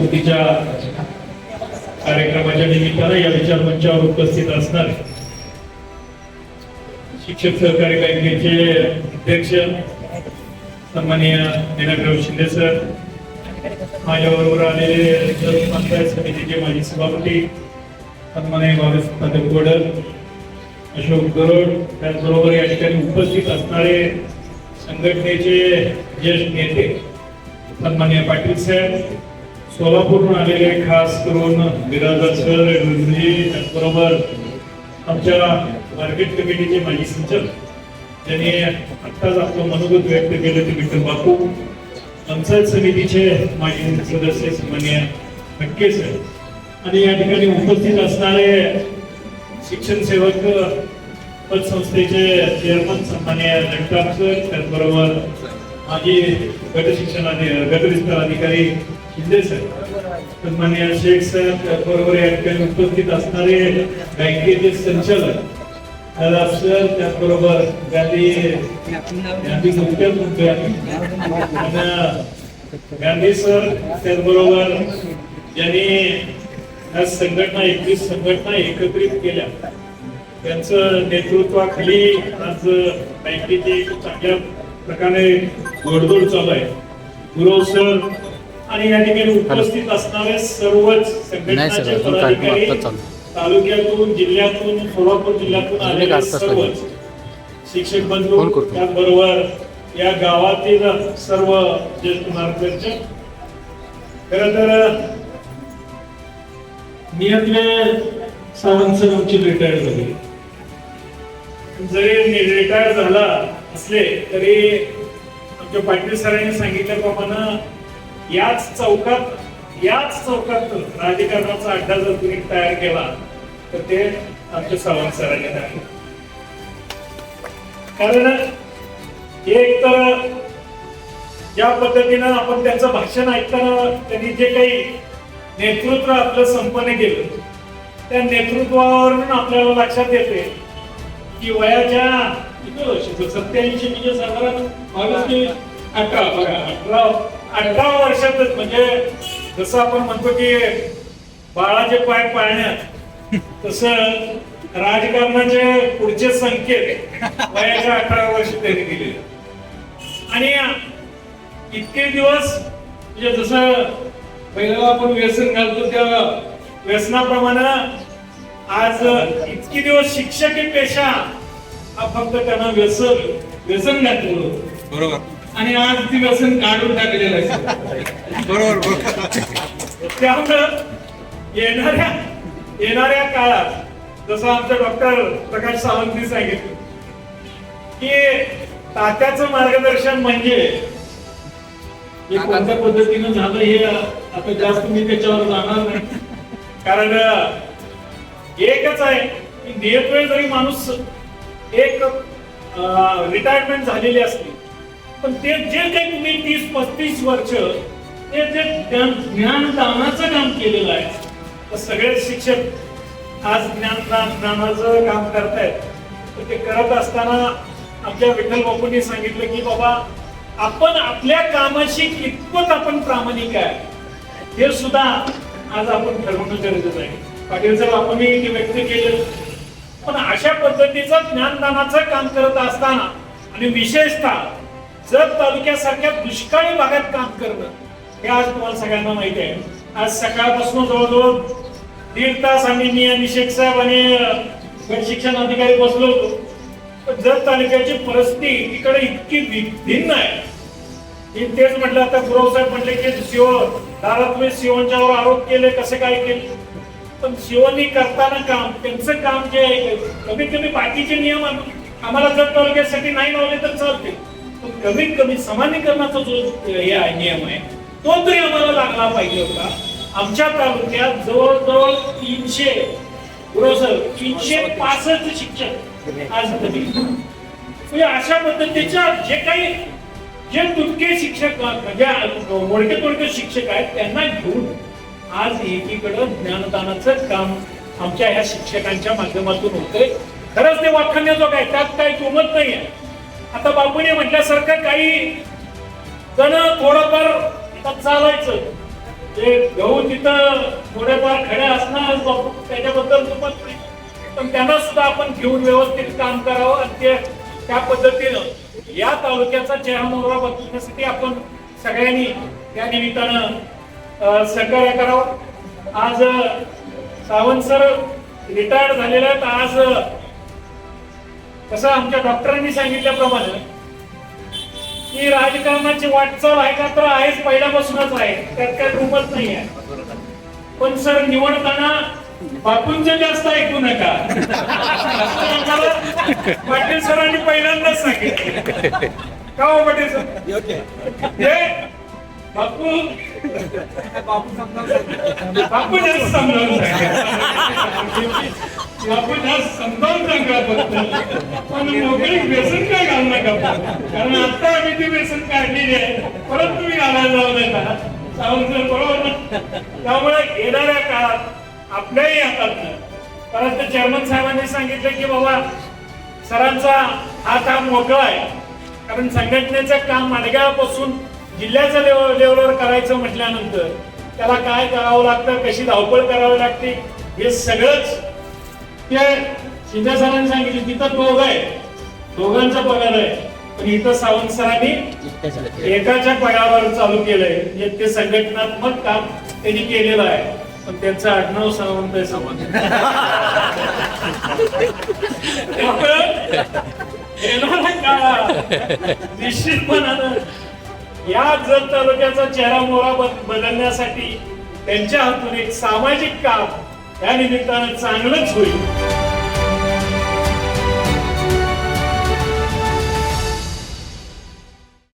स्मृतीच्या कार्यक्रमाच्या निमित्तानं या विचार मंचावर उपस्थित असणारे शिक्षक सहकारी बँकेचे अध्यक्ष सन्माननीय दिनकराव शिंदे सर माझ्याबरोबर आलेले सर्व पंचायत समितीचे माजी सभापती सन्माननीय बावीस पदक गोडर अशोक गरोड त्याचबरोबर या ठिकाणी उपस्थित असणारे संघटनेचे ज्येष्ठ नेते सन्माननीय पाटील साहेब सोलापूरहून आलेले खास करून बिराजदार सर रुंजी त्याचबरोबर आमच्या मार्केट कमिटीचे माजी संचालक. त्यांनी आत्ताच आपलं मनोगत व्यक्त केलं ते विठ्ठल बापू. पंचायत समितीचे माजी सदस्य सन्मान्य नक्कीच साहेब आणि या ठिकाणी उपस्थित असणारे शिक्षण सेवक पतसंस्थेचे चेअरमन सन्मान्य जगताप सर त्याचबरोबर माजी गट शिक्षण गट विस्तार अधिकारी शिंदे सर सन्मान्य शेख साहेब त्याचबरोबर या ठिकाणी उपस्थित असणारे बँकेचे संचालक सर त्याचबरोबर गांधी गांधी नुकत्याच म्हणतोय आम्ही. गांधी सर त्याचबरोबर ज्यांनी या संघटना एकवीस संघटना एकत्रित केल्या त्यांचं नेतृत्वाखाली आज बँकेची चांगल्या प्रकारे गोडदोड चालू आहे गुरव सर आणि या ठिकाणी उपस्थित असणारे सर्वच संघटनाचे पदाधिकारी. तालुक्यातून जिल्ह्यातून सोलापूर जिल्ह्यातून आलेले सर्वच लागेल. शिक्षक बंधू. त्याचबरोबर या गावातील सर्व ज्येष्ठ नागरिकांचे खर तर नियतले सावंत सर आमची रिटायर झाली जरी रिटायर झाला असले तरी आमच्या पाटील सरांनी सांगितल्याप्रमाणे याच चौकात याच चौकात राजकारणाचा अड्डा जर तुम्ही तयार केला तर ते आमच्या सावंत सरांनी तयार कारण एक तर ज्या पद्धतीनं आपण त्यांचं भाषण ऐकताना त्यांनी जे काही नेतृत्व आपलं संपन्न केलं त्या नेतृत्वावरून आपल्याला लक्षात येते की वयाच्या सत्याऐंशी म्हणजे साधारण बावीस ते अठरा अठरा. अठरा वर्षातच म्हणजे जसं आपण म्हणतो की बाळाचे पाय पाळण्यात तस राजकारणाचे पुढचे संकेत वयाच्या अठरा वर्ष त्यांनी दिले आणि इतके दिवस म्हणजे जसं पहिल्याला आपण व्यसन घालतो त्या व्यसनाप्रमाणे आज इतके दिवस शिक्षकी पेशा हा फक्त त्यांना व्यसन व्यसन घातलं बरोबर. आणि आज ती व्यसन काढून टाकलेलं आहे. बरोबर त्यामुळं येणाऱ्या येणाऱ्या काळात जसं आमचं डॉक्टर प्रकाश सावंतनी सांगितलं की तात्याचं मार्गदर्शन म्हणजे हे कोणत्या पद्धतीनं झालं हे आता जास्त मी त्याच्यावर जाणार नाही. कारण एकच आहे की नियत वेळ जरी माणूस एक रिटायरमेंट झालेली असली पण ते जे काही तुम्ही तीस पस्तीस वर्ष ते जे ज्ञान ज्ञानदानाचं काम केलेलं आहे तर सगळे शिक्षक आज ज्ञानदान ज्ञानाचं काम करतायत. तर ते करत असताना आमच्या विठ्ठल बापूंनी सांगितलं की बाबा आपण आपल्या कामाशी कितपत आपण प्रामाणिक आहे हे सुद्धा आज आपण ठरवणं गरजेचं आहे. पाटील साहेब आपणही ते व्यक्त केलं. पण अशा पद्धतीचं ज्ञानदानाचं काम करत असताना आणि विशेषतः जत तालुक्यासारख्या दुष्काळी भागात काम करणं हे आज तुम्हाला सगळ्यांना माहिती आहे. आज सकाळपासून जवळजवळ दीड तास आम्ही मी आणि शेख साहेब आणि शिक्षण अधिकारी बसलो होतो. पण जत तालुक्याची परिस्थिती इकडे इतकी भि- भिन्न आहे. मी तेच म्हटलं आता गुरव साहेब म्हटले की शिव दारात तुम्ही शिवणच्यावर आरोप केले कसे काय केले? पण शिवनी करताना काम त्यांचं काम जे आहे कमीत कमी बाकीचे नियम आम्हाला जर तालुक्यासाठी नाही लावले तर चालते कमीत कमी समानीकरणाचा जो हे आहे नियम आहे तो तरी आम्हाला लागला पाहिजे होता. आमच्या तालुक्यात जवळजवळ तीनशे गुरव तीनशे पासष्ट शिक्षक आज कमी म्हणजे अशा पद्धतीच्या जे काही जे तुटके शिक्षक म्हणजे मोडके तोडके शिक्षक आहेत त्यांना घेऊन आज एकीकडं ज्ञानदानाचं काम आमच्या ह्या शिक्षकांच्या माध्यमातून होते खरंच ते वाखाण्याजोग आहे त्यात काही किंमत नाही आहे आता बापूने म्हटल्यासारखं काही जण थोडंफार चालायचं. ते गहू तिथं थोडेफार खडे असणार बापू त्याच्याबद्दल दुमत नाही पण त्यांना सुद्धा आपण घेऊन व्यवस्थित काम करावं. आणि ते त्या पद्धतीनं या तालुक्याचा चेहरा मोहरा बदलण्यासाठी आपण सगळ्यांनी त्या निमित्तानं सहकार्य करावं. आज सावंत सर रिटायर्ड झालेले आहेत. आज तसं आमच्या डॉक्टरांनी सांगितल्याप्रमाणे की राजकारणाची वाटचाल आहे का तर आहेच पहिल्यापासूनच आहे. त्यात काय रूपच नाही आहे पण सर निवडताना बापूंच जास्त ऐकू नका. पाटील सरांनी पहिल्यांदाच सांगितलं. का हो पाटील सर? हे बापू. बापू जास्त समजावून आपण बापू संतान समजावून पण मोकळी व्यसन काय घालू नका कारण आता आम्ही ती व्यसन काढलेली आहे. परत तुम्ही घालायला जाऊ नका. सावंत बरोबर ना? त्यामुळे येणाऱ्या काळात आपल्याही हातात परत चेअरमन साहेबांनी सांगितलं की बाबा सरांचा हा काम मोकळा आहे. कारण संघटनेचं काम माडगावपासून जिल्ह्याच्या लेवल लेवलवर करायचं म्हटल्यानंतर त्याला काय करावं लागतं कशी धावपळ करावी लागते हे सगळंच ते शिंदे सरांनी सांगितलं तिथं दोघ आहे. दोघांचा पगार आहे. पण इथं सावंत सरांनी एकाच्या पगारावर चालू केलंय. म्हणजे ते संघटनात्मक काम त्यांनी केलेलं आहे. पण त्यांचं आडनाव सावंत आहे सावंत. त्यामुळं येणाऱ्या निश्चितपणानं या जत तालुक्याचा चेहरा मोहरा बदलण्यासाठी त्यांच्या हातून एक सामाजिक काम या निमित्तानं चांगलंच होईल